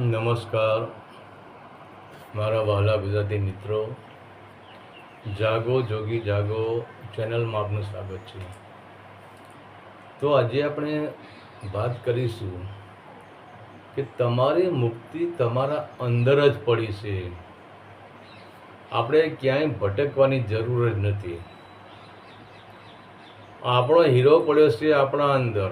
નમસ્કાર. મારા વહાલા ગુજરાતી મિત્રો, જાગો, જોગી જાગો ચેનલમાં આપનું સ્વાગત છે. તો આજે આપણે વાત કરીશું કે તમારી મુક્તિ તમારા અંદર જ પડી છે. આપણે ક્યાંય ભટકવાની જરૂર જ નથી. આપણો હીરો પડ્યો છે આપણા અંદર.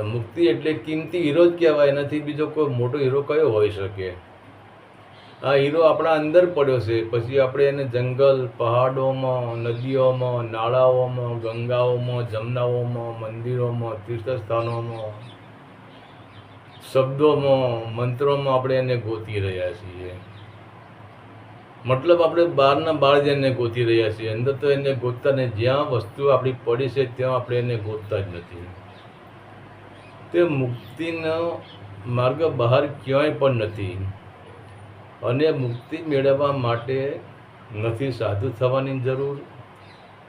મુક્તિ એટલે કિંમતી હીરો જ કહેવાય નથી બીજો કોઈ મોટો હીરો કયો હોઈ શકે? આ હીરો આપણા અંદર પડ્યો છે, પછી આપણે એને જંગલ, પહાડોમાં, નદીઓમાં, નાળાઓમાં, ગંગાઓમાં, જમનાઓમાં, મંદિરોમાં, તીર્થસ્થાનોમાં, શબ્દોમાં, મંત્રોમાં આપણે એને ગોતી રહ્યા છીએ. મતલબ આપણે બહારના બહાર જ એને ગોતી રહ્યા છીએ. અંદર તો એને ગોતતા ને જ્યાં વસ્તુ આપણી પડી છે, ત્યાં આપણે એને ગોતતા જ નથી. તે મુક્તિનો માર્ગ બહાર ક્યાંય પણ નથી અને મુક્તિ મેળવવા માટે નથી સાધુ થવાની જરૂર,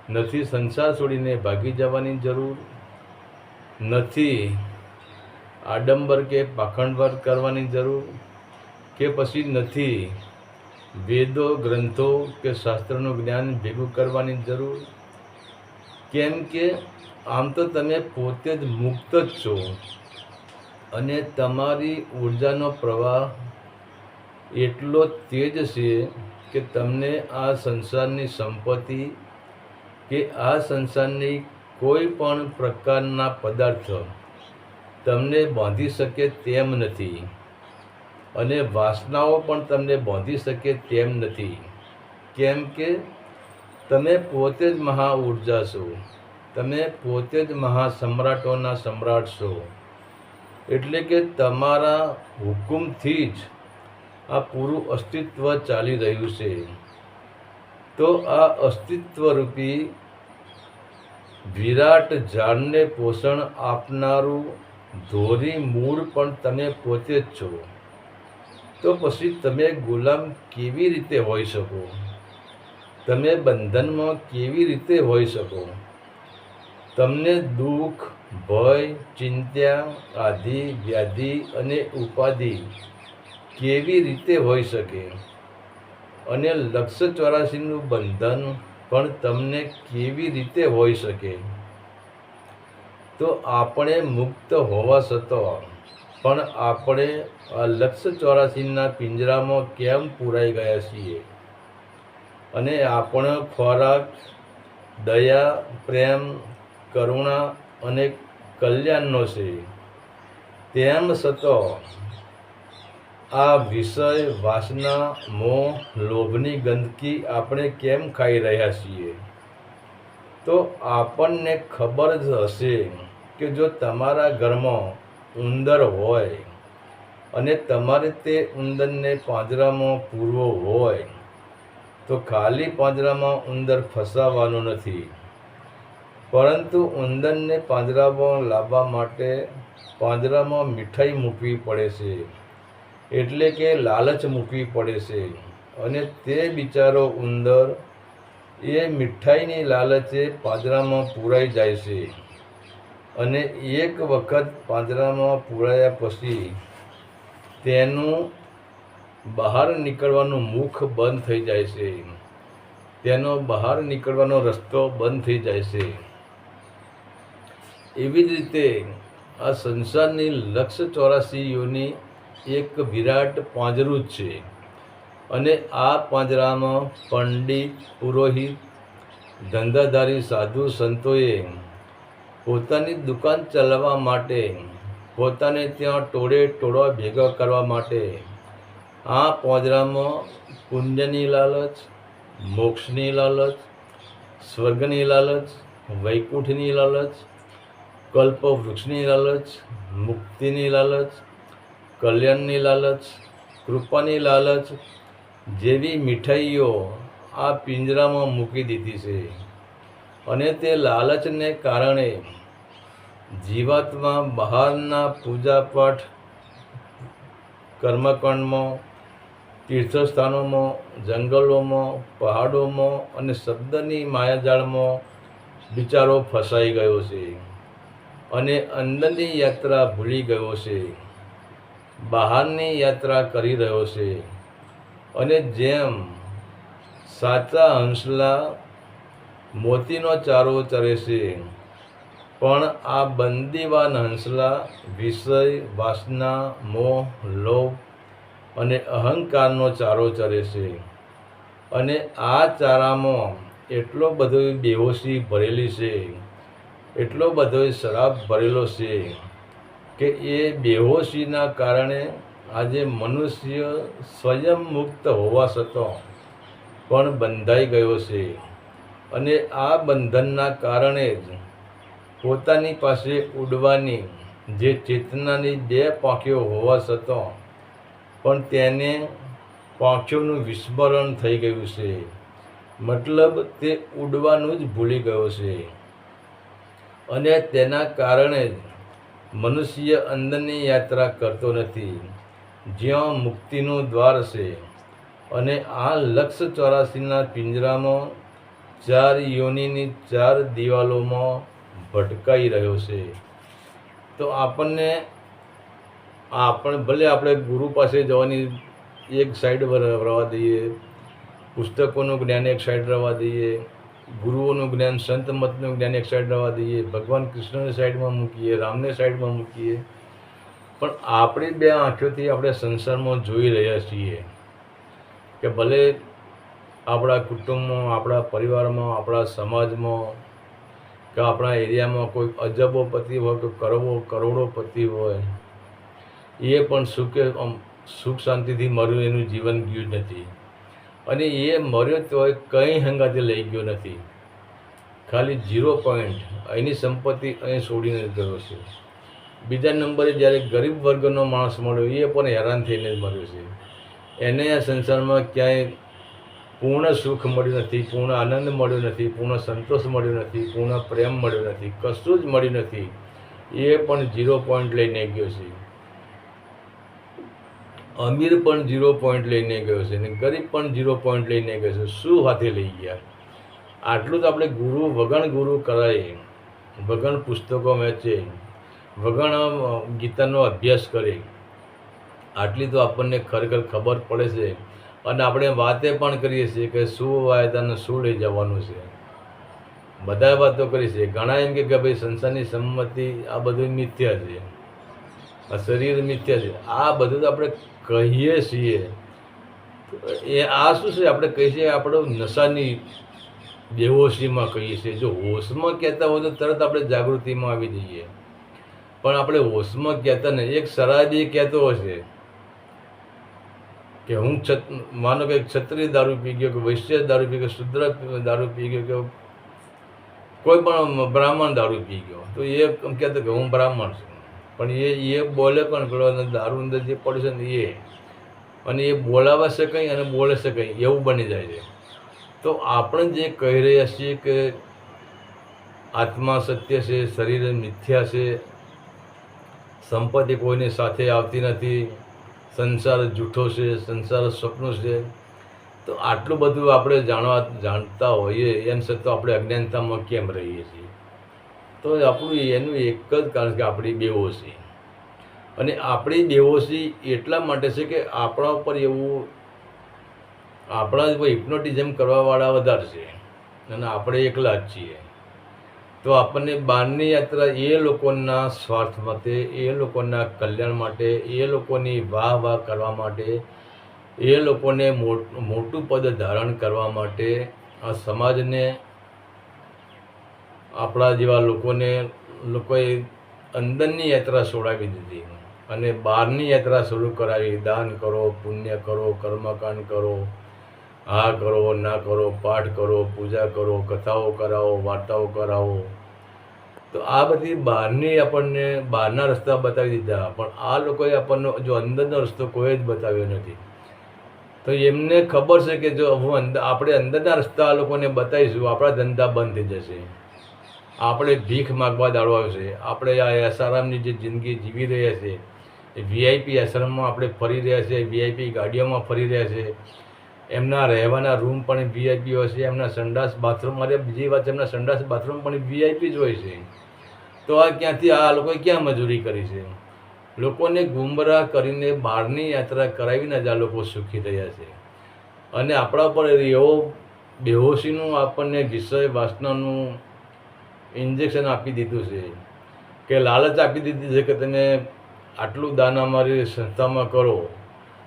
નથી સંસાર છોડીને ભાગી જવાની જરૂર, નથી આડંબર કે પાખંડવર કરવાની જરૂર કે પછી નથી વેદો, ગ્રંથો કે શાસ્ત્રનું જ્ઞાન ભેગું કરવાની જરૂર. કેમ કે આમ તો તમે પોતે જ મુક્ત જ છો. અને તમારી ઉર્જાનો પ્રવાહ એટલો તેજ છે કે તમને આ સંસારની સંપત્તિ કે આ સંસારની કોઈ પણ પ્રકારના પદાર્થ તમને બાંધી શકે તેમ નથી. અને વાસનાઓ પણ તમને બાંધી શકે તેમ નથી. કેમ કે તમે પોતે જ મહા ઊર્જા છો. તમે પોતે જ મહાસમ્રાટોના સમ્રાટ છો. એટલે કે તમારા હુકુમથી જ આ પૂરું અસ્તિત્વ ચાલી રહ્યું છે. તો આ અસ્તિત્વરૂપી વિરાટ ઝાડને પોષણ આપનારું ધોરી મૂળ પણ તમે પોતે જ છો. તો પછી તમે ગુલામ કેવી રીતે હોઈ શકો? તમે બંધનમાં કેવી રીતે હોઈ શકો? તમને દુઃખ, ભય, ચિંતા, આધિ, વ્યાધિ અને ઉપાધિ કેવી રીતે હોઈ શકે? અને લક્ષ ચોરાસીનું બંધન પણ તમને કેવી રીતે હોઈ શકે? તો આપણે મુક્ત હોવા છતાં પણ આપણે આ લક્ષ ચોરાસીના પિંજરામાં કેમ પૂરાઈ ગયા છીએ? અને આપણો ખોરાક, દયા, પ્રેમ કરુણા અને કલ્યાણનો છે. તેમ છતાં, આ વિષય, વાસના, મોહ, લોભની ગંદકી આપણે કેમ ખાઈ રહ્યા છીએ? તો આપણને ખબર જ હશે કે જો તમારા ઘરમાં ઉંદર હોય અને તમારે તે ઉંદરને પાંજરામાં પૂરવો હોય, તો ખાલી પાંજરામાં ઉંદર ફસાવાનો નથી. પરંતુ ઉંદરને પાંજરામાં લાવવા માટે પાંજરામાં મીઠાઈ મૂકવી પડે છે. એટલે કે લાલચ મૂકવી પડે છે. અને તે બિચારો ઉંદર એ મીઠાઈની લાલચે પાંજરામાં પૂરાઈ જાય છે. અને એક વખત પાંજરામાં પૂરાયા પછી તેનું બહાર નીકળવાનું મુખ બંધ થઈ જાય છે. તેનો બહાર નીકળવાનો રસ્તો બંધ થઈ જાય છે. એવી જ રીતે આ સંસારની લક્ષ ચોરાસીઓની એક વિરાટ પાંજરું જ છે. અને આ પાંજરામાં પંડિત, પુરોહિત, ધંધાધારી, સાધુ સંતોએ પોતાની દુકાન ચલાવવા માટે, પોતાને ત્યાં ટોળે ટોળા ભેગા કરવા માટે આ પાંજરામાં પુણ્યની લાલચ, મોક્ષની લાલચ, સ્વર્ગની લાલચ, વૈકુંઠની લાલચ કલ્પ વૃક્ષની લાલચ, મુક્તિની લાલચ, કલ્યાણની લાલચ, કૃપાની લાલચ જેવી મીઠાઈઓ આ પિંજરામાં મૂકી દીધી છે. અને તે લાલચને કારણે જીવાત્મા બહારના પૂજાપાઠ, કર્મકાંડમાં, તીર્થસ્થાનોમાં, જંગલોમાં, પહાડોમાં અને શબ્દની માયાજાળમાં બિચારો ફસાઈ ગયો છે. અને અંદરની યાત્રા ભૂલી ગયો છે. બહારની યાત્રા કરી રહ્યો છે. અને જેમ સાચા હંસલા મોતીનો ચારો ચરે છે, પણ આ બંદીવાન હંસલા વિષય, વાસના, મોહ, લોભ અને અહંકારનો ચારો ચરે છે. અને આ ચારામાં એટલો બધો બેહોશી ભરેલી છે. એટલો બધો શરાબ ભરેલો છે કે એ બેહોશીના કારણે આજે મનુષ્ય સ્વયં મુક્ત હોવા છતાં પણ બંધાઈ ગયો છે. અને આ બંધનના કારણે જ પોતાની પાસે ઉડવાની જે ચેતનાની બે પાંખીઓ હોવા છતાં પણ તેને પાંખીઓનું વિસ્મરણ થઈ ગયું છે. મતલબ તે ઉડવાનું જ ભૂલી ગયો છે. અને તેના કારણે જ મનુષ્ય અંદરની યાત્રા કરતો નથી. જ્યાં મુક્તિનું દ્વાર છે અને આ લક્ષ ચોરાસીના પિંજરામાં ચાર યોનિની ચાર દિવાલોમાં ભટકાઈ રહ્યો છે. તો આપણને, આપણે ભલે આપણે ગુરુ પાસે જવાની એક સાઈડ પર રહેવા દઈએ, પુસ્તકોનું જ્ઞાન એક સાઈડ રહેવા દઈએ ગુરુઓનું જ્ઞાન, સંત મતનું જ્ઞાન એક સાઈડ રહેવા દઈએ, ભગવાન કૃષ્ણને સાઈડમાં મૂકીએ, રામને સાઈડમાં મૂકીએ. પણ આપણી બે આંખોથી આપણે સંસારમાં જોઈ રહ્યા છીએ કે ભલે આપણા કુટુંબમાં, આપણા પરિવારમાં, આપણા સમાજમાં, કે આપણા એરિયામાં કોઈ અજબો પતિ હોય કે કરોડો પતિ હોય, એ પણ સુખે સુખ શાંતિથી મર્યું એનું જીવન ગયું નથી. અને એ મર્યો તોય કંઈ હંગાથી લઈ ગયો નથી. ખાલી ઝીરો પોઈન્ટ અહીંની સંપત્તિ અહીં છોડીને ગયો છે. બીજા નંબરે જ્યારે ગરીબ વર્ગનો માણસ મળ્યો, એ પણ હેરાન થઈને જ મળ્યો છે. એને આ સંસારમાં ક્યાંય પૂર્ણ સુખ મળ્યું નથી, પૂર્ણ આનંદ મળ્યો નથી, પૂર્ણ સંતોષ મળ્યો નથી, પૂર્ણ પ્રેમ મળ્યો નથી, કશું જ મળ્યું નથી. એ પણ ઝીરો પોઈન્ટ લઈને ગયો છે. અમીર પણ ઝીરો પોઈન્ટ લઈને ગયો છે અને ગરીબ પણ ઝીરો પોઈન્ટ લઈને ગયો છે. શું હાથે લઈ ગયા? આટલું તો આપણે ગુરુ, વગણ ગુરુ કરાય. વગણ પુસ્તકો વેચે વગણ ગીતાનો અભ્યાસ કરે. આટલી તો આપણને ખરેખર ખબર પડે છે. અને આપણે વાતે પણ કરીએ છીએ કે શું વાયદાને શું લઈ જવાનું છે. બધા વાતો કરી છે. ઘણા એમ કે ભાઈ સંસારની સંમતિ આ બધું મિથ્યા છે. આ શરીર મિથ્યા છે. આ બધું તો આપણે કહીએ છીએ. એ આ શું છે? આપણે કહીએ છીએ આપણે નશાની બેહોશીમાં કહીએ છીએ. જો હોશમાં કહેતા હોય તો તરત આપણે જાગૃતિમાં આવી જઈએ. પણ આપણે હોશમાં કહેતા ને, એક શરાબી કહેતો હશે કે હું છત, માનો કે ક્ષત્રિય દારૂ પી ગયો કે વૈશ્ય દારૂ પી ગયો, શુદ્ર દારૂ પી ગયો કે કોઈ પણ બ્રાહ્મણ દારૂ પી ગયો, તો એ કહેતો કે હું બ્રાહ્મણ છું. પણ એ એ બોલે પણ પેલો દારૂ અંદર જે પડશે ને એ, અને એ બોલાવા શકાય અને બોલે શકાય, એવું બની જાય છે. તો આપણે જે કહી રહ્યા છીએ કે આત્મા સત્ય છે, શરીર મિથ્યા છે, સંપત્તિ કોઈની સાથે આવતી નથી, સંસાર જૂઠો છે, સંસાર સપનું છે, તો આટલું બધું આપણે જાણવા, જાણતા હોઈએ, એમ છતાં આપણે અજ્ઞાનતામાં કેમ રહીએ છીએ? તો આપણું એનું એક જ કારણ કે આપણી બેહોશી અને આપણી બેહોશી એટલા માટે છે કે આપણા ઉપર એવું, આપણા જ હિપ્નોટિઝમ કરવાવાળા વધારે છે. અને આપણે એકલા જ છીએ. તો આપણને બહારની યાત્રા એ લોકોના સ્વાર્થ માટે, એ લોકોના કલ્યાણ માટે, એ લોકોની વાહ વાહ કરવા માટે, એ લોકોને મોટું પદ ધારણ કરવા માટે આ સમાજને આપણા જેવા લોકોને, લોકોએ અંદરની યાત્રા છોડાવી દીધી. અને બહારની યાત્રા શરૂ કરાવી. દાન કરો, પુણ્ય કરો, કર્મકાંડ કરો. આ કરો, ના કરો, પાઠ કરો, પૂજા કરો, કથાઓ કરાવો, વાર્તાઓ કરાવો. તો આ બધી બહારની આપણને, બહારના રસ્તા બતાવી દીધા. પણ આ લોકોએ આપણને જો અંદરનો રસ્તો કોઈ જ બતાવ્યો નથી. તો એમને ખબર છે કે જો હું અંદર આપણે અંદરના રસ્તા આ લોકોને બતાવીશું. આપણા ધંધા બંધ થઈ જશે. આપણે ભીખ માગવા દાડો આવશે આપણે આ એસઆરએમની જે જિંદગી જીવી રહ્યા છે, એ વીઆઈપી એસઆરએમમાં આપણે ફરી રહ્યા છે વીઆઈપી ગાડીઓમાં ફરી રહ્યા છે. એમના રહેવાના રૂમ પણ વીઆઈપી હોય છે, એમના સંડાસ બાથરૂમ અરે બીજી વાત છે, એમના સંડાસ બાથરૂમ પણ વીઆઈપી જ હોય છે. તો આ ક્યાંથી, આ લોકોએ ક્યાં મજૂરી કરી છે? લોકોને ગુમરાહ કરીને બહારની યાત્રા કરાવીને જ આ લોકો સુખી થયા છે. અને આપણા પર એવો બેહોશીનું આપણને વિષય વાસનાનું ઇન્જેક્શન આપી દીધું છે. કે લાલચ આપી દીધી છે કે તમે આટલું દાન અમારી સંસ્થામાં કરો,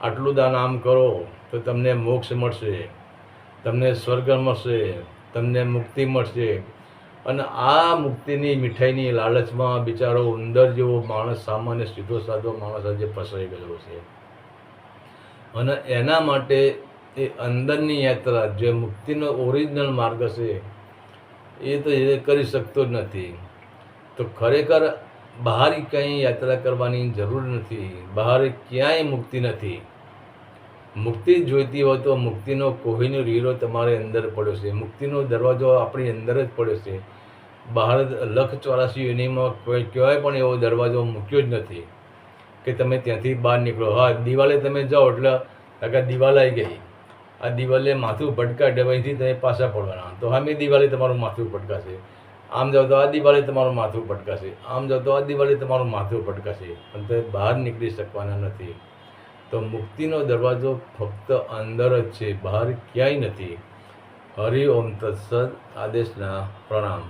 આટલું દાન આમ કરો, તો તમને મોક્ષ મળશે, તમને સ્વર્ગ મળશે, તમને મુક્તિ મળશે. અને આ મુક્તિની, મીઠાઈની લાલચમાં બિચારો ઉંદર જેવો માણસ, સામાન્ય સીધો સાધો માણસ આજે ફસાઈ ગયેલો છે. અને એના માટે એ અંદરની યાત્રા, જે મુક્તિનો ઓરિજિનલ માર્ગ છે એ તો એ કરી શકતો જ નથી. તો ખરેખર બહાર ક્યાંય યાત્રા કરવાની જરૂર નથી. બહાર ક્યાંય મુક્તિ નથી. મુક્તિ જોઈતી હોય તો મુક્તિનો કોહીનો રીલો તમારી અંદર પડ્યો છે. મુક્તિનો દરવાજો આપણી અંદર જ પડ્યો છે. બહાર લખ ચોરાસી યુનિમાં કોઈ ક્યાંય પણ એવો દરવાજો મૂક્યો જ નથી. કે તમે ત્યાંથી બહાર નીકળો. હા, દિવાલે તમે જાઓ એટલે આગળ દિવાલ આવી ગઈ. આ દિવાલે માથું ભટકાડે હવે અહીંથી તમે પાછા પડવાના. તો સામે દિવાલે તમારું માથું ભટકાશે. આમ જાઓ તો આ દિવાલે તમારું માથું ભટકાશે. આમ જાઓ તો આ દિવાલે તમારું માથું ભટકાશે. પણ તમે બહાર નીકળી શકવાના નથી. તો મુક્તિનો દરવાજો ફક્ત અંદર જ છે. બહાર ક્યાંય નથી. હરિ ઓમ તત્સદ આદેશના પ્રણામ.